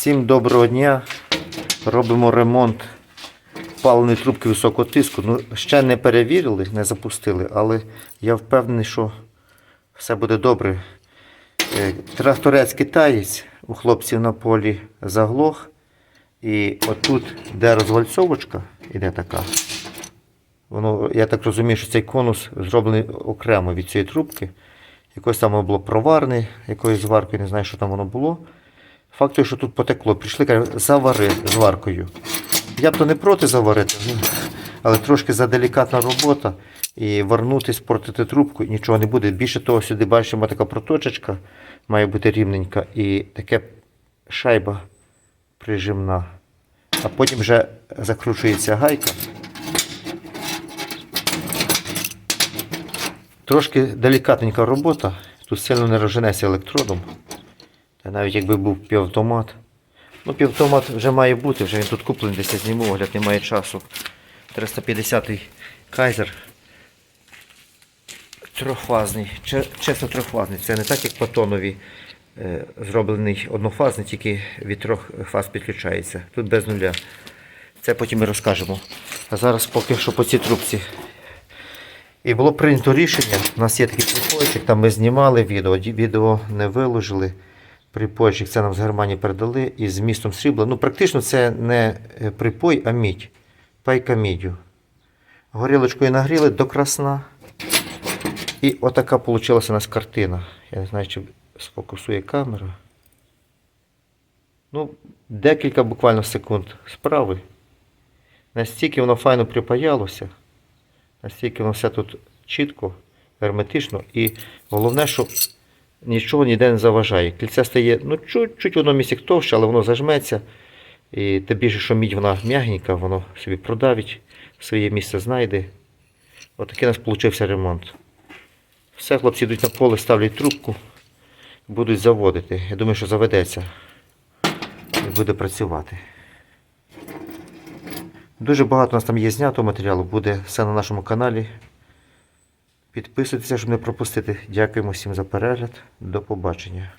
Всім доброго дня. Робимо ремонт паливної трубки високого тиску. Ну, ще не перевірили, не запустили, але я впевнений, що все буде добре. Е, Тракторець китаєць у хлопців на полі заглох. І отут, де розвальцовочка, іде така. Воно, я так розумію, що цей конус зроблений окремо від цієї трубки. Якось там воно було проварне, якоюсь зваркою, не знаю, що там воно було. Факт що тут потекло. Прийшли, кажуть, завари зваркою. Я б то не проти заварити, але трошки заделікатна робота. І варнути, спортити трубку, нічого не буде. Більше того, сюди бачимо така проточечка, має бути рівненька, і таке шайба прижимна. А потім вже закручується гайка. Трошки делікатненька робота. Тут сильно не розженеся електродом. Та навіть якби був півавтомат. Ну, півавтомат вже має бути, вже він тут куплений, десь я зніму, огляд немає часу. 350-й кайзер. Трьохфазний, чесно трьохфазний. Це не так, як патонові е, зроблений однофазний, тільки від трьох фаз підключається. Тут без нуля. Це потім ми розкажемо. А зараз поки що по цій трубці. І було прийнято рішення. У нас є такий припойчик, там ми знімали відео, відео не виложили. Припойчик це нам з Германії передали із змістом срібла. Ну, практично це не е, припой, а мідь. Пайка міддю. Горілочкою нагріли до красна. І отака вийшла у нас картина. Я не знаю, чи сфокусує камера. Ну, декілька буквально секунд справи. Настільки воно файно припаялося. Настільки воно все тут чітко, герметично. І головне, що нічого ніде не заважає. Кільце стає, ну, чуть-чуть воно місяць товще, але воно зажметься. І тим більше, що мідь вона м'ягенька, воно собі продавить, своє місце знайде. Отакий у нас вийшов ремонт. Все, хлопці йдуть на поле, ставлять трубку, будуть заводити. Я думаю, що заведеться і буде працювати. Дуже багато у нас там є знято матеріалу, буде все на нашому каналі. Підписуйтеся, щоб не пропустити. Дякуємо всім за перегляд. До побачення.